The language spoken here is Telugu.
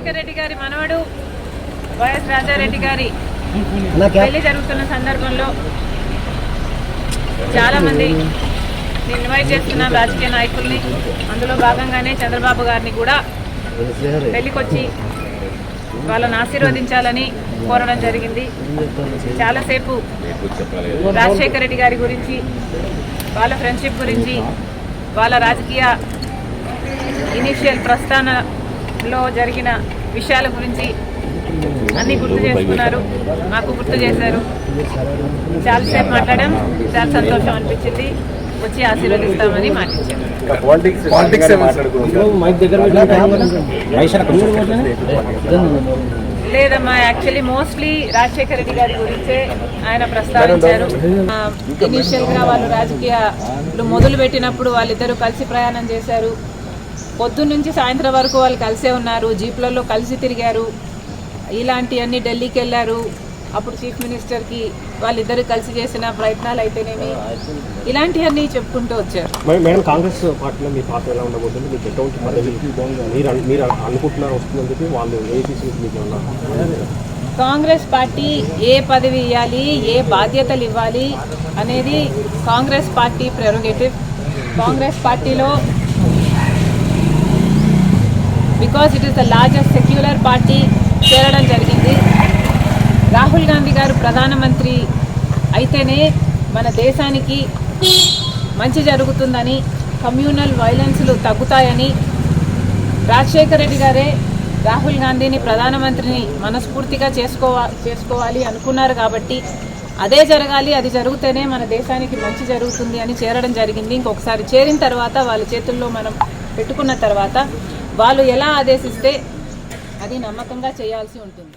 రాజశేఖర రెడ్డి గారి మనవడు వైఎస్ రాజారెడ్డి గారి పెళ్ళి జరుగుతున్న సందర్భంలో చాలా మంది నేను ఇన్వైట్ చేస్తున్నాను రాజకీయ నాయకుల్ని అందులో భాగంగానే చంద్రబాబు గారిని కూడా పెళ్ళికొచ్చి వాళ్ళని ఆశీర్వదించాలని కోరడం జరిగింది. చాలాసేపు రాజశేఖర రెడ్డి గారి గురించి వాళ్ళ ఫ్రెండ్షిప్ గురించి వాళ్ళ రాజకీయ ఇనిషియల్ ప్రస్థానంలో జరిగిన విషయాల గురించి అన్ని గుర్తు చేసుకున్నారు. మాకు గుర్తు చేశారు. చాలాసేపు మాట్లాడాం. చాలా సంతోషం అనిపించింది. వచ్చి ఆశీర్వదిస్తామని మాటించాం పాలిటిక్స్ మైక్ దగ్గర లేదమ్మా యాక్చువల్లీ మోస్ట్లీ రాజశేఖర రెడ్డి గారి గురించే ఆయన ప్రస్తావించారు. ఇనీషియల్గా వాళ్ళు రాజకీయాలు మొదలు పెట్టినప్పుడు వాళ్ళిద్దరూ కలిసి ప్రయాణం చేశారు. పొద్దున్న నుంచి సాయంత్రం వరకు వాళ్ళు కలిసే ఉన్నారు జీప్లలో కలిసి తిరిగారు. ఇలాంటివన్నీ ఢిల్లీకి వెళ్ళారు అప్పుడు చీఫ్ మినిస్టర్కి వాళ్ళిద్దరు కలిసి చేసిన ప్రయత్నాలు అయితేనేమి ఇలాంటివన్నీ చెప్పుకుంటూ వచ్చారు. మేడం కాంగ్రెస్ పార్టీలో మీ పాత్ర ఎలా ఉండబోతుంది? మీకు ఎటువంటి మీరు అను- మీరు అనుకుంటున్నారు వస్తుందని చెప్పి వాళ్ళు కాంగ్రెస్ పార్టీ ఏ పదవి ఇవ్వాలి ఏ బాధ్యతలు ఇవ్వాలి అనేది కాంగ్రెస్ పార్టీ ప్రెరోగేటివ్. కాంగ్రెస్ పార్టీలో because it is the largest secular party చేరడం జరిగింది. రాహుల్ గాంధీ గారు ప్రధానమంత్రి అయితేనే మన దేశానికి మంచి జరుగుతుందని కమ్యూనల్ వైలెన్స్లు తగ్గుతాయని రాజశేఖర రెడ్డి గారే రాహుల్ గాంధీని ప్రధానమంత్రిని మనస్ఫూర్తిగా చేసుకోవా చేసుకోవాలి అనుకున్నారు కాబట్టి అదే జరగాలి అది జరిగితేనే మన దేశానికి మంచి జరుగుతుంది అని చేరడం జరిగింది. ఇంకొకసారి చేరిన తర్వాత వాళ్ళ చేతుల్లో మనం పెట్టుకున్న తర్వాత వాళ్ళు ఎలా ఆదేశిస్తే అది నమ్మకంగా చేయాల్సి ఉంటుంది.